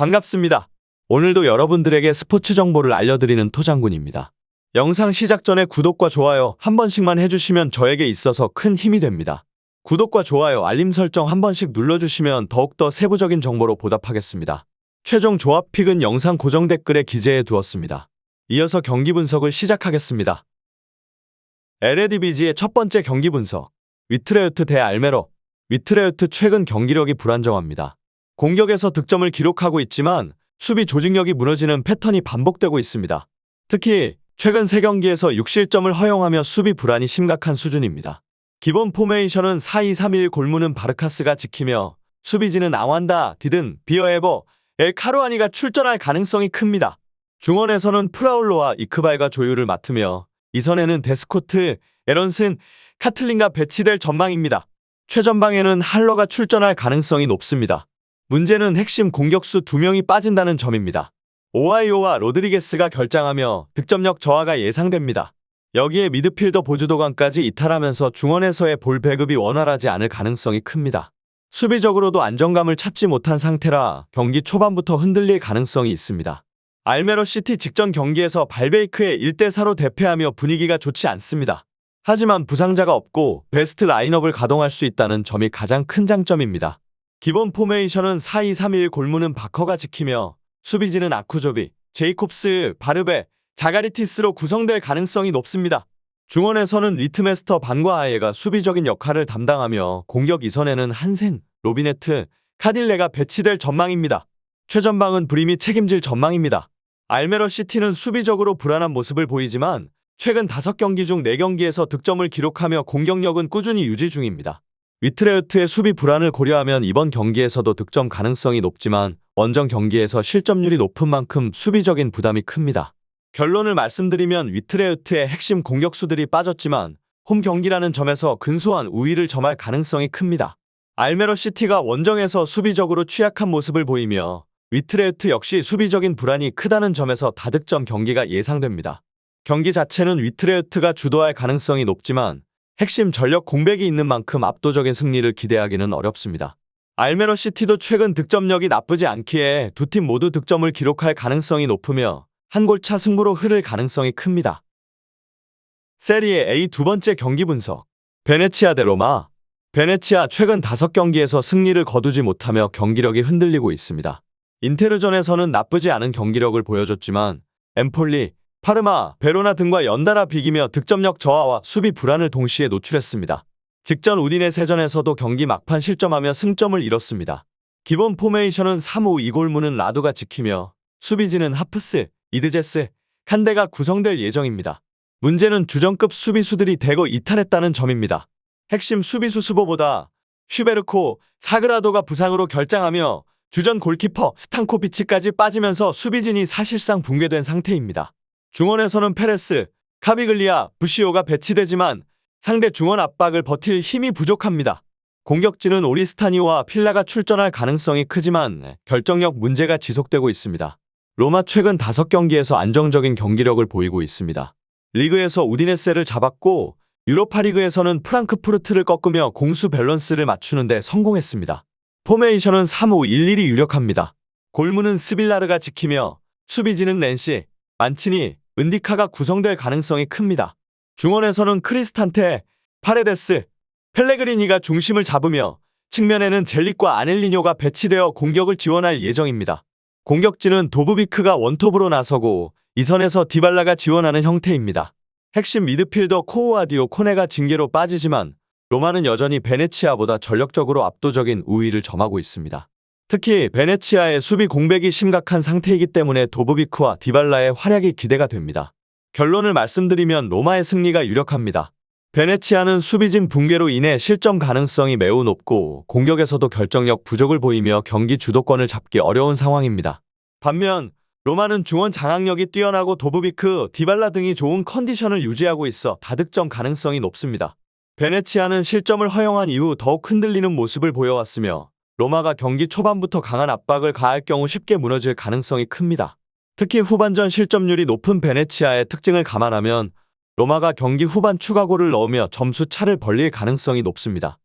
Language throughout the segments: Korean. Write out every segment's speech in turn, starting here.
반갑습니다. 오늘도 여러분들에게 스포츠 정보를 알려드리는 토장군입니다. 영상 시작 전에 구독과 좋아요 한 번씩만 해주시면 저에게 있어서 큰 힘이 됩니다. 구독과 좋아요, 알림 설정 한 번씩 눌러주시면 더욱더 세부적인 정보로 보답하겠습니다. 최종 조합 픽은 영상 고정 댓글에 기재해 두었습니다. 이어서 경기 분석을 시작하겠습니다. LADBG의 첫 번째 경기 분석. 위트레우트 대 알메로. 위트레우트 최근 경기력이 불안정합니다. 공격에서 득점을 기록하고 있지만 수비 조직력이 무너지는 패턴이 반복되고 있습니다. 특히 최근 3경기에서 6실점을 허용하며 수비 불안이 심각한 수준입니다. 기본 포메이션은 4-2-3-1 골무는 바르카스가 지키며 수비진은 아완다, 디든, 비어에버, 엘 카루아니가 출전할 가능성이 큽니다. 중원에서는 프라울로와 이크발가 조율을 맡으며 이선에는 데스코트, 에런슨, 카틀린가 배치될 전망입니다. 최전방에는 할러가 출전할 가능성이 높습니다. 문제는 핵심 공격수 2명이 빠진다는 점입니다. 오하이오와 로드리게스가 결장하며 득점력 저하가 예상됩니다. 여기에 미드필더 보주도관까지 이탈하면서 중원에서의 볼 배급이 원활하지 않을 가능성이 큽니다. 수비적으로도 안정감을 찾지 못한 상태라 경기 초반부터 흔들릴 가능성이 있습니다. 알메로 시티 직전 경기에서 발베이크에 1대4로 대패하며 분위기가 좋지 않습니다. 하지만 부상자가 없고 베스트 라인업을 가동할 수 있다는 점이 가장 큰 장점입니다. 기본 포메이션은 4-2-3-1 골무는 바커가 지키며 수비진은 아쿠조비, 제이콥스, 바르베, 자가리티스로 구성될 가능성이 높습니다. 중원에서는 리트메스터 반과 아예가 수비적인 역할을 담당하며 공격 이선에는 한센, 로비네트, 카딜레가 배치될 전망입니다. 최전방은 브림이 책임질 전망입니다. 알메러 시티는 수비적으로 불안한 모습을 보이지만 최근 5경기 중 4경기에서 득점을 기록하며 공격력은 꾸준히 유지 중입니다. 위트레우트의 수비 불안을 고려하면 이번 경기에서도 득점 가능성이 높지만 원정 경기에서 실점률이 높은 만큼 수비적인 부담이 큽니다. 결론을 말씀드리면 위트레우트의 핵심 공격수들이 빠졌지만 홈 경기라는 점에서 근소한 우위를 점할 가능성이 큽니다. 알메러 시티가 원정에서 수비적으로 취약한 모습을 보이며 위트레우트 역시 수비적인 불안이 크다는 점에서 다득점 경기가 예상됩니다. 경기 자체는 위트레우트가 주도할 가능성이 높지만 핵심 전력 공백이 있는 만큼 압도적인 승리를 기대하기는 어렵습니다. 알메러 시티도 최근 득점력이 나쁘지 않기에 두 팀 모두 득점을 기록할 가능성이 높으며 한 골차 승부로 흐를 가능성이 큽니다. 세리에 A 두 번째 경기 분석. 베네치아 대 로마. 베네치아 최근 5경기에서 승리를 거두지 못하며 경기력이 흔들리고 있습니다. 인테르전에서는 나쁘지 않은 경기력을 보여줬지만 엠폴리, 파르마, 베로나 등과 연달아 비기며 득점력 저하와 수비 불안을 동시에 노출했습니다. 직전 우디네 세전에서도 경기 막판 실점하며 승점을 잃었습니다. 기본 포메이션은 3-5-2골무는 라두가 지키며 수비진은 하프스, 이드제스, 칸데가 구성될 예정입니다. 문제는 주전급 수비수들이 대거 이탈했다는 점입니다. 핵심 수비수 수보보다 슈베르코, 사그라도가 부상으로 결장하며 주전 골키퍼 스탄코비치까지 빠지면서 수비진이 사실상 붕괴된 상태입니다. 중원에서는 페레스, 카비글리아, 부시오가 배치되지만 상대 중원 압박을 버틸 힘이 부족합니다. 공격진은 오리스타니와 필라가 출전할 가능성이 크지만 결정력 문제가 지속되고 있습니다. 로마 최근 5경기에서 안정적인 경기력을 보이고 있습니다. 리그에서 우디네세를 잡았고 유로파리그에서는 프랑크푸르트를 꺾으며 공수 밸런스를 맞추는데 성공했습니다. 포메이션은 3-5-1-1이 유력합니다. 골무는 스빌라르가 지키며 수비진은 낸시, 만치니, 은디카가 구성될 가능성이 큽니다. 중원에서는 크리스탄테, 파레데스, 펠레그리니가 중심을 잡으며 측면에는 젤릭과 아넬리뇨가 배치되어 공격을 지원할 예정입니다. 공격진은 도브비크가 원톱으로 나서고 이 선에서 디발라가 지원하는 형태입니다. 핵심 미드필더 코우아디오 코네가 징계로 빠지지만 로마는 여전히 베네치아보다 전력적으로 압도적인 우위를 점하고 있습니다. 특히 베네치아의 수비 공백이 심각한 상태이기 때문에 도브비크와 디발라의 활약이 기대가 됩니다. 결론을 말씀드리면 로마의 승리가 유력합니다. 베네치아는 수비진 붕괴로 인해 실점 가능성이 매우 높고 공격에서도 결정력 부족을 보이며 경기 주도권을 잡기 어려운 상황입니다. 반면 로마는 중원 장악력이 뛰어나고 도브비크, 디발라 등이 좋은 컨디션을 유지하고 있어 다득점 가능성이 높습니다. 베네치아는 실점을 허용한 이후 더욱 흔들리는 모습을 보여왔으며 로마가 경기 초반부터 강한 압박을 가할 경우 쉽게 무너질 가능성이 큽니다. 특히 후반전 실점률이 높은 베네치아의 특징을 감안하면 로마가 경기 후반 추가골을 넣으며 점수 차를 벌릴 가능성이 높습니다.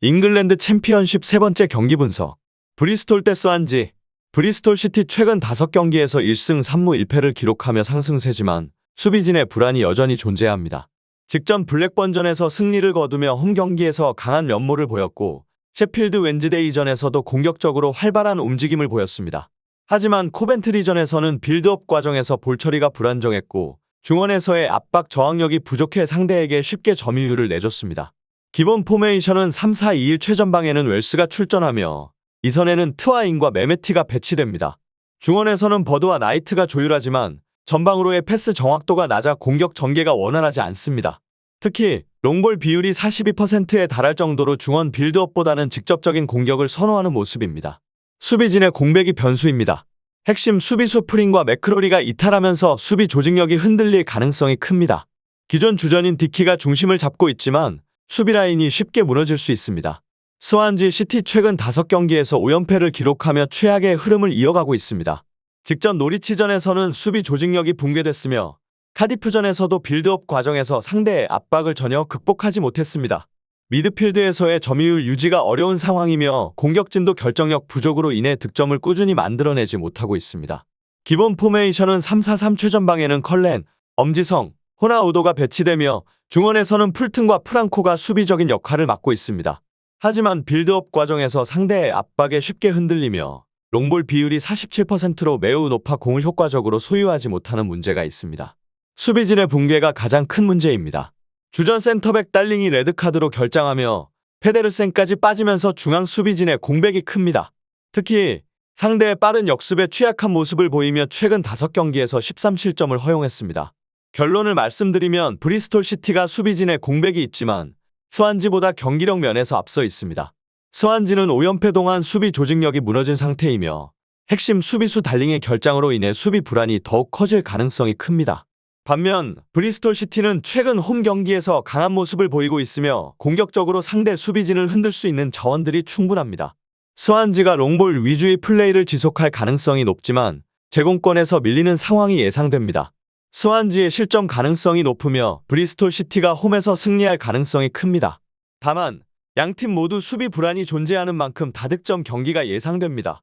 잉글랜드 챔피언십 세 번째 경기 분석. 브리스톨 대 스완지. 브리스톨 시티 최근 5경기에서 1승 3무 1패를 기록하며 상승세지만 수비진의 불안이 여전히 존재합니다. 직전 블랙번전에서 승리를 거두며 홈 경기에서 강한 면모를 보였고 셰필드 웬즈데이전에서도 공격적으로 활발한 움직임을 보였습니다. 하지만 코벤트리전에서는 빌드업 과정에서 볼 처리가 불안정했고 중원에서의 압박 저항력이 부족해 상대에게 쉽게 점유율을 내줬습니다. 기본 포메이션은 3-4-2-1 최전방에는 웰스가 출전하며 이선에는 트와인과 메메티가 배치됩니다. 중원에서는 버드와 나이트가 조율하지만 전방으로의 패스 정확도가 낮아 공격 전개가 원활하지 않습니다. 특히 롱볼 비율이 42%에 달할 정도로 중원 빌드업보다는 직접적인 공격을 선호하는 모습입니다. 수비진의 공백이 변수입니다. 핵심 수비수 프린과 맥크로리가 이탈하면서 수비 조직력이 흔들릴 가능성이 큽니다. 기존 주전인 디키가 중심을 잡고 있지만 수비 라인이 쉽게 무너질 수 있습니다. 스완지 시티 최근 5경기에서 5연패를 기록하며 최악의 흐름을 이어가고 있습니다. 직전 노리치전에서는 수비 조직력이 붕괴됐으며 카디프전에서도 빌드업 과정에서 상대의 압박을 전혀 극복하지 못했습니다. 미드필드에서의 점유율 유지가 어려운 상황이며 공격진도 결정력 부족으로 인해 득점을 꾸준히 만들어내지 못하고 있습니다. 기본 포메이션은 3-4-3 최전방에는 컬렌, 엄지성, 호나우도가 배치되며 중원에서는 풀튼과 프랑코가 수비적인 역할을 맡고 있습니다. 하지만 빌드업 과정에서 상대의 압박에 쉽게 흔들리며 롱볼 비율이 47%로 매우 높아 공을 효과적으로 소유하지 못하는 문제가 있습니다. 수비진의 붕괴가 가장 큰 문제입니다. 주전 센터백 달링이 레드카드로 결장하며 페데르센까지 빠지면서 중앙 수비진의 공백이 큽니다. 특히 상대의 빠른 역습에 취약한 모습을 보이며 최근 5경기에서 13실점을 허용했습니다. 결론을 말씀드리면 브리스톨 시티가 수비진의 공백이 있지만 스완지보다 경기력 면에서 앞서 있습니다. 스완지는 5연패 동안 수비 조직력이 무너진 상태이며 핵심 수비수 달링의 결장으로 인해 수비 불안이 더욱 커질 가능성이 큽니다. 반면 브리스톨 시티는 최근 홈 경기에서 강한 모습을 보이고 있으며 공격적으로 상대 수비진을 흔들 수 있는 자원들이 충분합니다. 스완지가 롱볼 위주의 플레이를 지속할 가능성이 높지만 제공권에서 밀리는 상황이 예상됩니다. 스완지의 실점 가능성이 높으며 브리스톨 시티가 홈에서 승리할 가능성이 큽니다. 다만 양팀 모두 수비 불안이 존재하는 만큼 다득점 경기가 예상됩니다.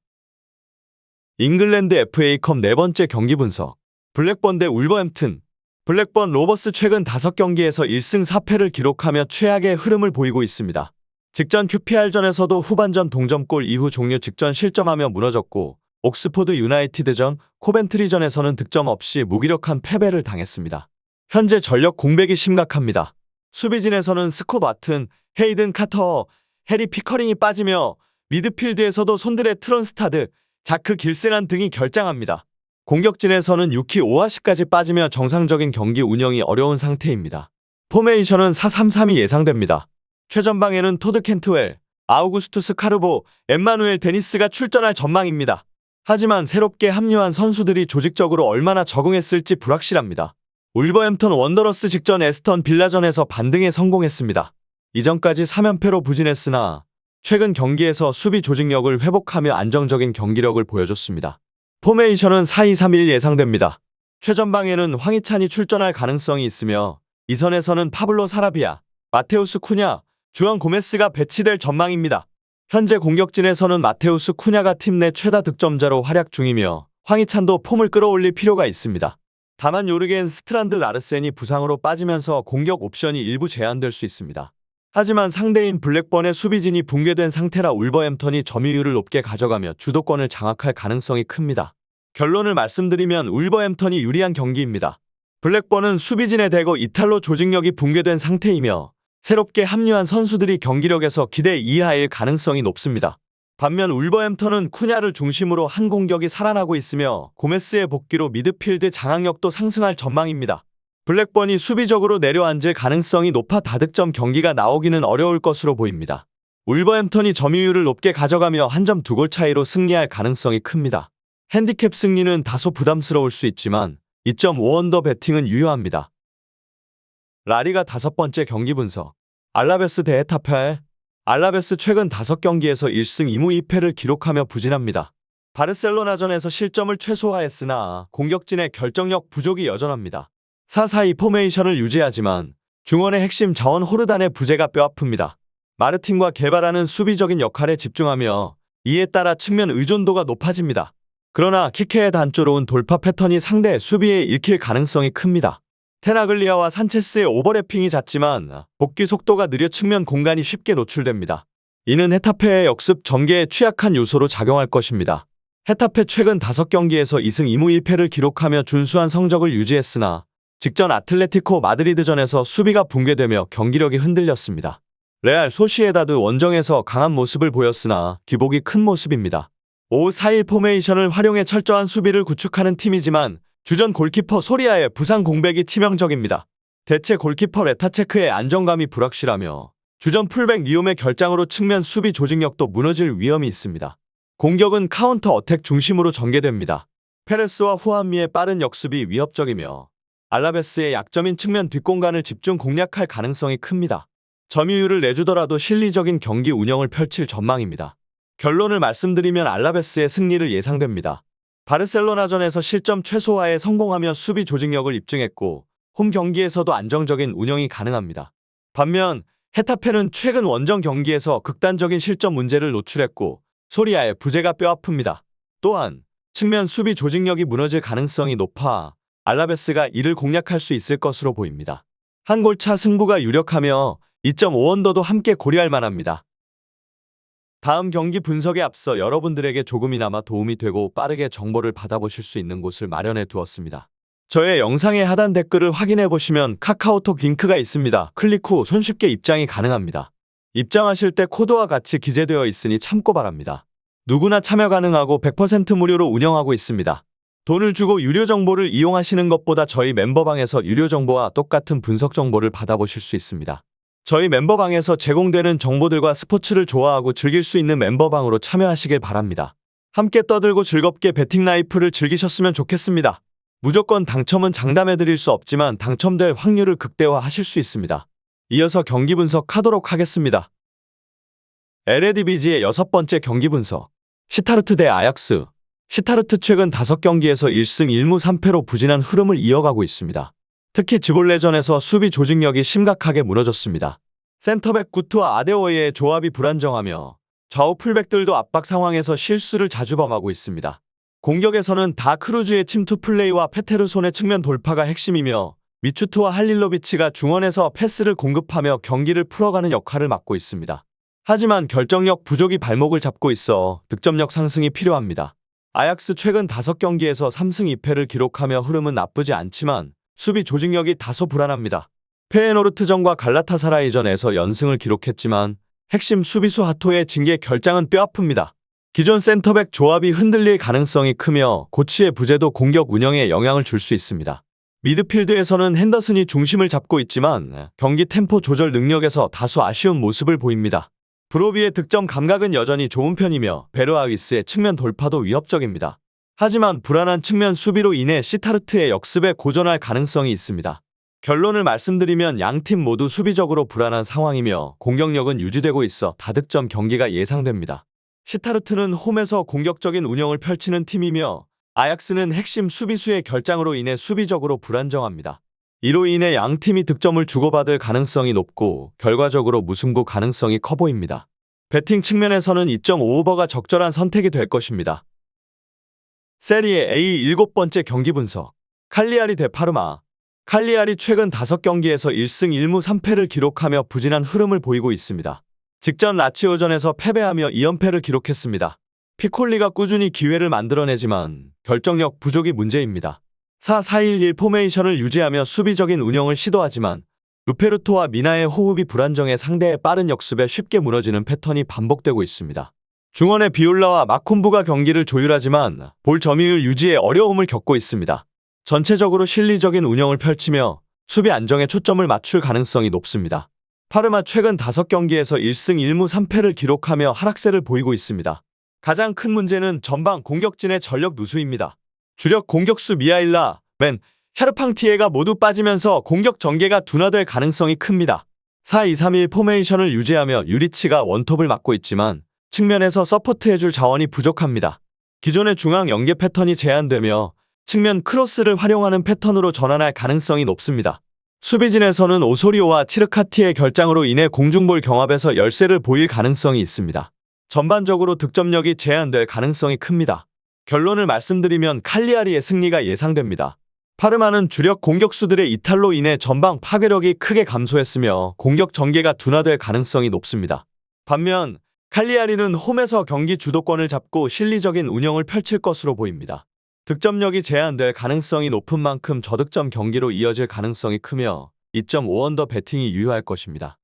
잉글랜드 FA컵 네 번째 경기 분석 블랙번 대 울버햄튼 블랙번 로버스 최근 5경기에서 1승 4패를 기록하며 최악의 흐름을 보이고 있습니다. 직전 QPR전에서도 후반전 동점골 이후 종료 직전 실점하며 무너졌고 옥스포드 유나이티드전, 코벤트리전에서는 득점 없이 무기력한 패배를 당했습니다. 현재 전력 공백이 심각합니다. 수비진에서는 스코 마튼, 헤이든 카터, 해리 피커링이 빠지며 미드필드에서도 손들의 트런스타드, 자크 길세란 등이 결장합니다. 공격진에서는 유키 오하시까지 빠지며 정상적인 경기 운영이 어려운 상태입니다. 포메이션은 4-3-3이 예상됩니다. 최전방에는 토드 켄트웰, 아우구스투스 카르보, 엠마누엘 데니스가 출전할 전망입니다. 하지만 새롭게 합류한 선수들이 조직적으로 얼마나 적응했을지 불확실합니다. 울버햄턴 원더러스 직전 에스턴 빌라전에서 반등에 성공했습니다. 이전까지 3연패로 부진했으나 최근 경기에서 수비 조직력을 회복하며 안정적인 경기력을 보여줬습니다. 포메이션은 4-2-3-1 예상됩니다. 최전방에는 황희찬이 출전할 가능성이 있으며 이 선에서는 파블로 사라비아, 마테우스 쿠냐, 주앙 고메스가 배치될 전망입니다. 현재 공격진에서는 마테우스 쿠냐가 팀 내 최다 득점자로 활약 중이며 황희찬도 폼을 끌어올릴 필요가 있습니다. 다만 요르겐 스트란드 라르센이 부상으로 빠지면서 공격 옵션이 일부 제한될 수 있습니다. 하지만 상대인 블랙번의 수비진이 붕괴된 상태라 울버햄턴이 점유율을 높게 가져가며 주도권을 장악할 가능성이 큽니다. 결론을 말씀드리면 울버햄턴이 유리한 경기입니다. 블랙번은 수비진에 대고 이탈로 조직력이 붕괴된 상태이며 새롭게 합류한 선수들이 경기력에서 기대 이하일 가능성이 높습니다. 반면 울버햄턴은 쿠냐를 중심으로 한 공격이 살아나고 있으며 고메스의 복귀로 미드필드 장악력도 상승할 전망입니다. 블랙번이 수비적으로 내려앉을 가능성이 높아 다득점 경기가 나오기는 어려울 것으로 보입니다. 울버햄턴이 점유율을 높게 가져가며 한 점 두 골 차이로 승리할 가능성이 큽니다. 핸디캡 승리는 다소 부담스러울 수 있지만 2.5언더 배팅은 유효합니다. 라리가 다섯 번째 경기 분석 알라베스 대 에타페 알라베스 최근 5경기에서 1승 2무 2패를 기록하며 부진합니다. 바르셀로나전에서 실점을 최소화했으나 공격진의 결정력 부족이 여전합니다. 4-4-2 포메이션을 유지하지만 중원의 핵심 자원 호르단의 부재가 뼈아픕니다. 마르틴과 개발하는 수비적인 역할에 집중하며 이에 따라 측면 의존도가 높아집니다. 그러나 키케의 단조로운 돌파 패턴이 상대 수비에 읽힐 가능성이 큽니다. 테나글리아와 산체스의 오버래핑이 잦지만 복귀 속도가 느려 측면 공간이 쉽게 노출됩니다. 이는 헤타페의 역습 전개에 취약한 요소로 작용할 것입니다. 헤타페 최근 5경기에서 2승 2무 1패를 기록하며 준수한 성적을 유지했으나 직전 아틀레티코 마드리드전에서 수비가 붕괴되며 경기력이 흔들렸습니다. 레알 소시에다드 원정에서 강한 모습을 보였으나 기복이 큰 모습입니다. 5-4-1 포메이션을 활용해 철저한 수비를 구축하는 팀이지만 주전 골키퍼 소리아의 부상 공백이 치명적입니다. 대체 골키퍼 레타체크의 안정감이 불확실하며 주전 풀백 니움의 결장으로 측면 수비 조직력도 무너질 위험이 있습니다. 공격은 카운터 어택 중심으로 전개됩니다. 페레스와 후안미의 빠른 역습이 위협적이며 알라베스의 약점인 측면 뒷공간을 집중 공략할 가능성이 큽니다. 점유율을 내주더라도 실리적인 경기 운영을 펼칠 전망입니다. 결론을 말씀드리면 알라베스의 승리를 예상됩니다. 바르셀로나전에서 실점 최소화에 성공하며 수비 조직력을 입증했고 홈 경기에서도 안정적인 운영이 가능합니다. 반면 헤타페는 최근 원정 경기에서 극단적인 실점 문제를 노출했고 소리아의 부재가 뼈아픕니다. 또한 측면 수비 조직력이 무너질 가능성이 높아 알라베스가 이를 공략할 수 있을 것으로 보입니다. 한 골차 승부가 유력하며 2.5원더도 함께 고려할 만합니다. 다음 경기 분석에 앞서 여러분들에게 조금이나마 도움이 되고 빠르게 정보를 받아보실 수 있는 곳을 마련해 두었습니다. 저의 영상의 하단 댓글을 확인해 보시면 카카오톡 링크가 있습니다. 클릭 후 손쉽게 입장이 가능합니다. 입장하실 때 코드와 같이 기재되어 있으니 참고 바랍니다. 누구나 참여 가능하고 100% 무료로 운영하고 있습니다. 돈을 주고 유료 정보를 이용하시는 것보다 저희 멤버방에서 유료 정보와 똑같은 분석 정보를 받아보실 수 있습니다. 저희 멤버방에서 제공되는 정보들과 스포츠를 좋아하고 즐길 수 있는 멤버방으로 참여하시길 바랍니다. 함께 떠들고 즐겁게 베팅 라이프를 즐기셨으면 좋겠습니다. 무조건 당첨은 장담해 드릴 수 없지만 당첨될 확률을 극대화하실 수 있습니다. 이어서 경기 분석하도록 하겠습니다. LADBG의 여섯 번째 경기 분석. 시타르트 대 아약스. 시타르트 최근 5경기에서 1승 1무 3패로 부진한 흐름을 이어가고 있습니다. 특히 지볼레전에서 수비 조직력이 심각하게 무너졌습니다. 센터백 구트와 아데오이의 조합이 불안정하며 좌우 풀백들도 압박 상황에서 실수를 자주 범하고 있습니다. 공격에서는 다 크루즈의 침투 플레이와 페테르손의 측면 돌파가 핵심이며 미추트와 할릴로비치가 중원에서 패스를 공급하며 경기를 풀어가는 역할을 맡고 있습니다. 하지만 결정력 부족이 발목을 잡고 있어 득점력 상승이 필요합니다. 아약스 최근 5경기에서 3승 2패를 기록하며 흐름은 나쁘지 않지만 수비 조직력이 다소 불안합니다. 페에노르트전과 갈라타사라이전에서 연승을 기록했지만 핵심 수비수 하토의 징계 결장은 뼈아픕니다. 기존 센터백 조합이 흔들릴 가능성이 크며 고치의 부재도 공격 운영에 영향을 줄 수 있습니다. 미드필드에서는 핸더슨이 중심을 잡고 있지만 경기 템포 조절 능력에서 다소 아쉬운 모습을 보입니다. 브로비의 득점 감각은 여전히 좋은 편이며 베르아위스의 측면 돌파도 위협적입니다. 하지만 불안한 측면 수비로 인해 시타르트의 역습에 고전할 가능성이 있습니다. 결론을 말씀드리면 양 팀 모두 수비적으로 불안한 상황이며 공격력은 유지되고 있어 다득점 경기가 예상됩니다. 시타르트는 홈에서 공격적인 운영을 펼치는 팀이며 아약스는 핵심 수비수의 결장으로 인해 수비적으로 불안정합니다. 이로 인해 양 팀이 득점을 주고받을 가능성이 높고 결과적으로 무승부 가능성이 커 보입니다. 배팅 측면에서는 2.5오버가 적절한 선택이 될 것입니다. 세리에 A 일곱 번째 경기 분석. 칼리아리 대 파르마. 칼리아리 최근 5경기에서 1승 1무 3패를 기록하며 부진한 흐름을 보이고 있습니다. 직전 라치오전에서 패배하며 2연패를 기록했습니다. 피콜리가 꾸준히 기회를 만들어내지만 결정력 부족이 문제입니다. 4-4-1-1 포메이션을 유지하며 수비적인 운영을 시도하지만 루페르토와 미나의 호흡이 불안정해 상대의 빠른 역습에 쉽게 무너지는 패턴이 반복되고 있습니다. 중원의 비올라와 마콤부가 경기를 조율하지만 볼 점유율 유지에 어려움을 겪고 있습니다. 전체적으로 실리적인 운영을 펼치며 수비 안정에 초점을 맞출 가능성이 높습니다. 파르마 최근 5경기에서 1승 1무 3패를 기록하며 하락세를 보이고 있습니다. 가장 큰 문제는 전방 공격진의 전력 누수입니다. 주력 공격수 미아일라, 맨, 샤르팡티에가 모두 빠지면서 공격 전개가 둔화될 가능성이 큽니다. 4-2-3-1 포메이션을 유지하며 유리치가 원톱을 맡고 있지만 측면에서 서포트해줄 자원이 부족합니다. 기존의 중앙 연계 패턴이 제한되며 측면 크로스를 활용하는 패턴으로 전환할 가능성이 높습니다. 수비진에서는 오소리오와 치르카티의 결장으로 인해 공중볼 경합에서 열세를 보일 가능성이 있습니다. 전반적으로 득점력이 제한될 가능성이 큽니다. 결론을 말씀드리면 칼리아리의 승리가 예상됩니다. 파르마는 주력 공격수들의 이탈로 인해 전방 파괴력이 크게 감소했으며 공격 전개가 둔화될 가능성이 높습니다. 반면 칼리아리는 홈에서 경기 주도권을 잡고 실리적인 운영을 펼칠 것으로 보입니다. 득점력이 제한될 가능성이 높은 만큼 저득점 경기로 이어질 가능성이 크며 2.5언더 배팅이 유효할 것입니다.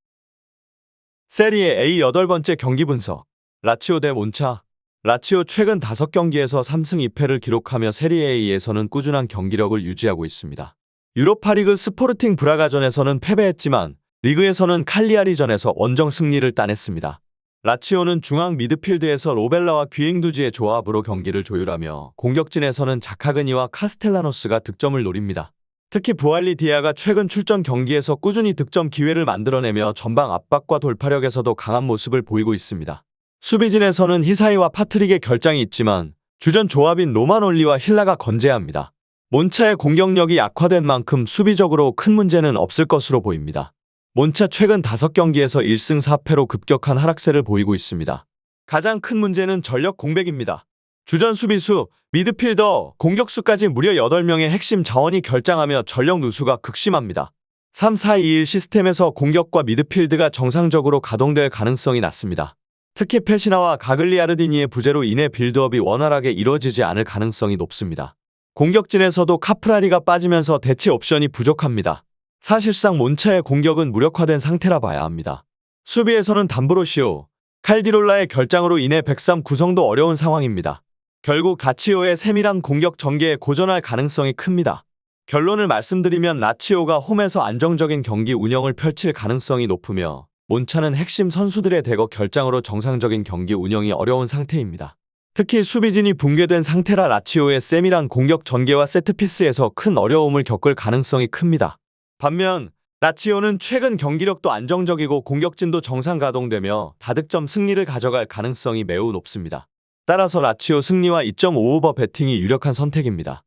세리에 A 8번째 경기 분석 라치오 대 몬차 라치오 최근 5경기에서 3승 2패를 기록하며 세리에 A에서는 꾸준한 경기력을 유지하고 있습니다. 유로파리그 스포르팅 브라가전에서는 패배했지만 리그에서는 칼리아리전에서 원정 승리를 따냈습니다. 라치오는 중앙 미드필드에서 로벨라와 귀잉두지의 조합으로 경기를 조율하며 공격진에서는 자카그니와 카스텔라노스가 득점을 노립니다. 특히 부알리 디아가 최근 출전 경기에서 꾸준히 득점 기회를 만들어내며 전방 압박과 돌파력에서도 강한 모습을 보이고 있습니다. 수비진에서는 히사이와 파트릭의 결장이 있지만 주전 조합인 로마놀리와 힐라가 건재합니다. 몬차의 공격력이 약화된 만큼 수비적으로 큰 문제는 없을 것으로 보입니다. 몬차 최근 5경기에서 1승 4패로 급격한 하락세를 보이고 있습니다. 가장 큰 문제는 전력 공백입니다. 주전 수비수, 미드필더, 공격수까지 무려 8명의 핵심 자원이 결장하며 전력 누수가 극심합니다. 3-4-2-1 시스템에서 공격과 미드필드가 정상적으로 가동될 가능성이 낮습니다. 특히 페시나와 가글리아르디니의 부재로 인해 빌드업이 원활하게 이루어지지 않을 가능성이 높습니다. 공격진에서도 카프라리가 빠지면서 대체 옵션이 부족합니다. 사실상 몬차의 공격은 무력화된 상태라 봐야 합니다. 수비에서는 담브로시오, 칼디롤라의 결장으로 인해 103 구성도 어려운 상황입니다. 결국 가치오의 세밀한 공격 전개에 고전할 가능성이 큽니다. 결론을 말씀드리면 라치오가 홈에서 안정적인 경기 운영을 펼칠 가능성이 높으며 몬차는 핵심 선수들의 대거 결장으로 정상적인 경기 운영이 어려운 상태입니다. 특히 수비진이 붕괴된 상태라 라치오의 세밀한 공격 전개와 세트피스에서 큰 어려움을 겪을 가능성이 큽니다. 반면 라치오는 최근 경기력도 안정적이고 공격진도 정상 가동되며 다득점 승리를 가져갈 가능성이 매우 높습니다. 따라서 라치오 승리와 2.5오버 배팅이 유력한 선택입니다.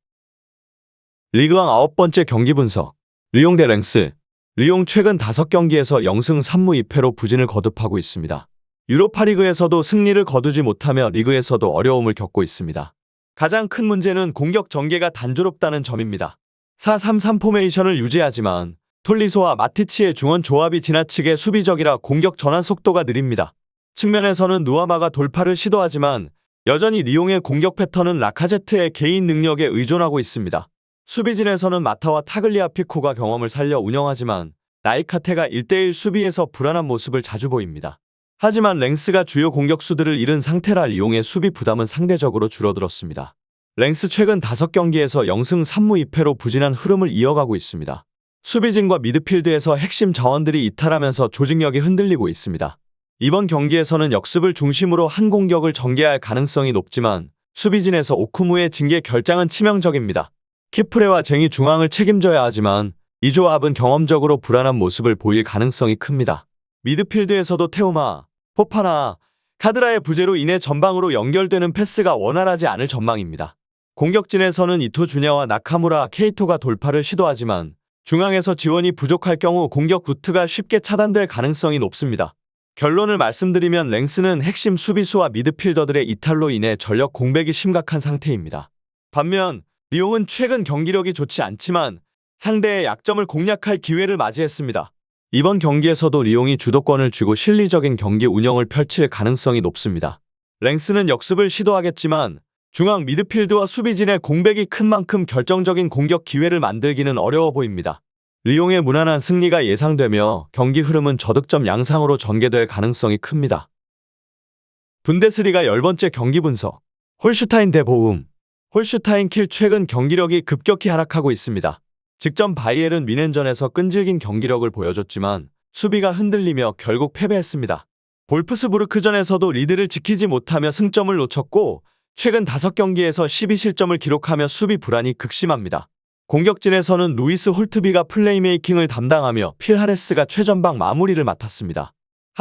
리그왕 아홉 번째 경기 분석 리옹 대 랭스 리옹 최근 5경기에서 0승 3무 2패로 부진을 거듭하고 있습니다. 유로파리그에서도 승리를 거두지 못하며 리그에서도 어려움을 겪고 있습니다. 가장 큰 문제는 공격 전개가 단조롭다는 점입니다. 4-3-3 포메이션을 유지하지만 톨리소와 마티치의 중원 조합이 지나치게 수비적이라 공격 전환 속도가 느립니다. 측면에서는 누아마가 돌파를 시도하지만 여전히 리옹의 공격 패턴은 라카제트의 개인 능력에 의존하고 있습니다. 수비진에서는 마타와 타글리아 피코가 경험을 살려 운영하지만 나이카테가 1대1 수비에서 불안한 모습을 자주 보입니다. 하지만 랭스가 주요 공격수들을 잃은 상태라 리옹의 수비 부담은 상대적으로 줄어들었습니다. 랭스 최근 5경기에서 0승 3무 2패로 부진한 흐름을 이어가고 있습니다. 수비진과 미드필드에서 핵심 자원들이 이탈하면서 조직력이 흔들리고 있습니다. 이번 경기에서는 역습을 중심으로 한 공격을 전개할 가능성이 높지만 수비진에서 오쿠무의 징계 결장은 치명적입니다. 키프레와 쟁이 중앙을 책임져야 하지만 이 조합은 경험적으로 불안한 모습을 보일 가능성이 큽니다. 미드필드에서도 테오마, 포파나, 카드라의 부재로 인해 전방으로 연결되는 패스가 원활하지 않을 전망입니다. 공격진에서는 이토 주냐와 나카무라, 케이토가 돌파를 시도하지만 중앙에서 지원이 부족할 경우 공격 루트가 쉽게 차단될 가능성이 높습니다. 결론을 말씀드리면 랭스는 핵심 수비수와 미드필더들의 이탈로 인해 전력 공백이 심각한 상태입니다. 반면 리옹은 최근 경기력이 좋지 않지만 상대의 약점을 공략할 기회를 맞이했습니다. 이번 경기에서도 리옹이 주도권을 쥐고 실리적인 경기 운영을 펼칠 가능성이 높습니다. 랭스는 역습을 시도하겠지만 중앙 미드필드와 수비진의 공백이 큰 만큼 결정적인 공격 기회를 만들기는 어려워 보입니다. 리옹의 무난한 승리가 예상되며 경기 흐름은 저득점 양상으로 전개될 가능성이 큽니다. 분데스리가 10번째 경기 분석 홀슈타인 대 보움 홀슈타인 킬 최근 경기력이 급격히 하락하고 있습니다. 직전 바이엘은 미넨전에서 끈질긴 경기력을 보여줬지만 수비가 흔들리며 결국 패배했습니다. 볼프스부르크전에서도 리드를 지키지 못하며 승점을 놓쳤고 최근 5경기에서 12실점을 기록하며 수비 불안이 극심합니다. 공격진에서는 루이스 홀트비가 플레이메이킹을 담당하며 필하레스가 최전방 마무리를 맡았습니다.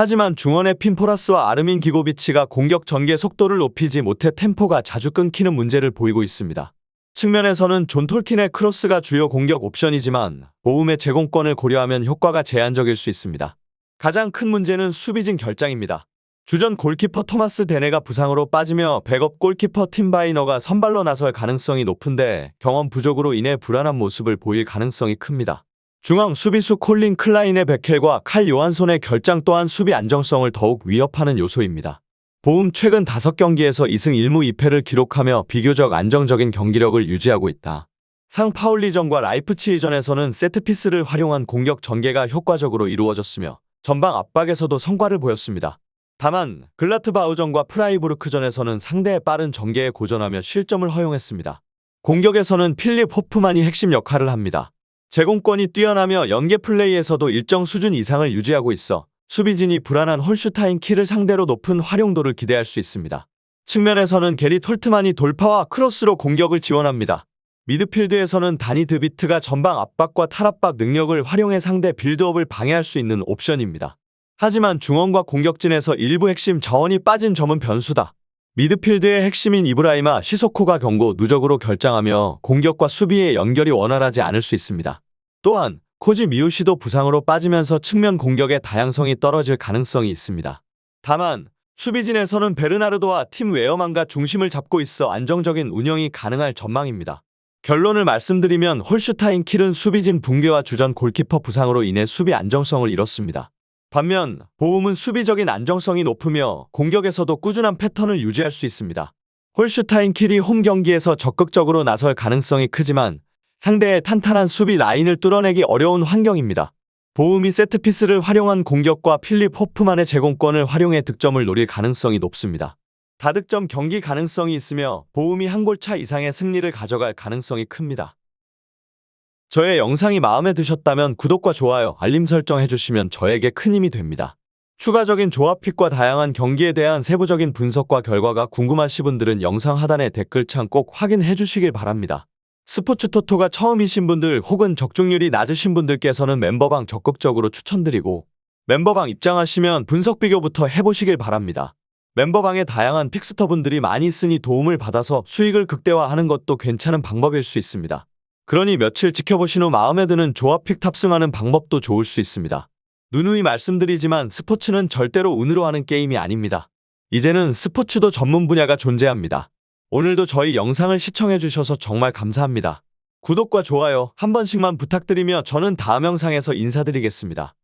하지만 중원의 핀포라스와 아르민 기고비치가 공격 전개 속도를 높이지 못해 템포가 자주 끊기는 문제를 보이고 있습니다. 측면에서는 존 톨킨의 크로스가 주요 공격 옵션이지만 보움의 제공권을 고려하면 효과가 제한적일 수 있습니다. 가장 큰 문제는 수비진 결장입니다. 주전 골키퍼 토마스 데네가 부상으로 빠지며 백업 골키퍼 팀바이너가 선발로 나설 가능성이 높은데 경험 부족으로 인해 불안한 모습을 보일 가능성이 큽니다. 중앙 수비수 콜린 클라인의 베켈과 칼 요한손의 결장 또한 수비 안정성을 더욱 위협하는 요소입니다. 보움 최근 5경기에서 2승 1무 2패를 기록하며 비교적 안정적인 경기력을 유지하고 있다. 상 파울리전과 라이프치히전에서는 세트피스를 활용한 공격 전개가 효과적으로 이루어졌으며 전방 압박에서도 성과를 보였습니다. 다만 글라트바우전과 프라이부르크전에서는 상대의 빠른 전개에 고전하며 실점을 허용했습니다. 공격에서는 필립 호프만이 핵심 역할을 합니다. 제공권이 뛰어나며 연계 플레이에서도 일정 수준 이상을 유지하고 있어 수비진이 불안한 홀슈타인 키를 상대로 높은 활용도를 기대할 수 있습니다. 측면에서는 게리 톨트만이 돌파와 크로스로 공격을 지원합니다. 미드필드에서는 다니 드비트가 전방 압박과 탈압박 능력을 활용해 상대 빌드업을 방해할 수 있는 옵션입니다. 하지만 중원과 공격진에서 일부 핵심 자원이 빠진 점은 변수다. 미드필드의 핵심인 이브라이마 시소코가 경고 누적으로 결장하며 공격과 수비의 연결이 원활하지 않을 수 있습니다. 또한 코지 미우시도 부상으로 빠지면서 측면 공격의 다양성이 떨어질 가능성이 있습니다. 다만 수비진에서는 베르나르도와 팀 웨어만가 중심을 잡고 있어 안정적인 운영이 가능할 전망입니다. 결론을 말씀드리면 홀슈타인 킬은 수비진 붕괴와 주전 골키퍼 부상으로 인해 수비 안정성을 잃었습니다. 반면 보움은 수비적인 안정성이 높으며 공격에서도 꾸준한 패턴을 유지할 수 있습니다. 홀슈타인 킬이 홈 경기에서 적극적으로 나설 가능성이 크지만 상대의 탄탄한 수비 라인을 뚫어내기 어려운 환경입니다. 보움이 세트피스를 활용한 공격과 필립 호프만의 제공권을 활용해 득점을 노릴 가능성이 높습니다. 다득점 경기 가능성이 있으며 보움이 한 골 차 이상의 승리를 가져갈 가능성이 큽니다. 저의 영상이 마음에 드셨다면 구독과 좋아요, 알림 설정 해주시면 저에게 큰 힘이 됩니다. 추가적인 조합픽과 다양한 경기에 대한 세부적인 분석과 결과가 궁금하신 분들은 영상 하단의 댓글창 꼭 확인해 주시길 바랍니다. 스포츠 토토가 처음이신 분들 혹은 적중률이 낮으신 분들께서는 멤버방 적극적으로 추천드리고 멤버방 입장하시면 분석 비교부터 해보시길 바랍니다. 멤버방에 다양한 픽스터분들이 많이 있으니 도움을 받아서 수익을 극대화하는 것도 괜찮은 방법일 수 있습니다. 그러니 며칠 지켜보신 후 마음에 드는 조합픽 탑승하는 방법도 좋을 수 있습니다. 누누이 말씀드리지만 스포츠는 절대로 운으로 하는 게임이 아닙니다. 이제는 스포츠도 전문 분야가 존재합니다. 오늘도 저희 영상을 시청해주셔서 정말 감사합니다. 구독과 좋아요 한 번씩만 부탁드리며 저는 다음 영상에서 인사드리겠습니다.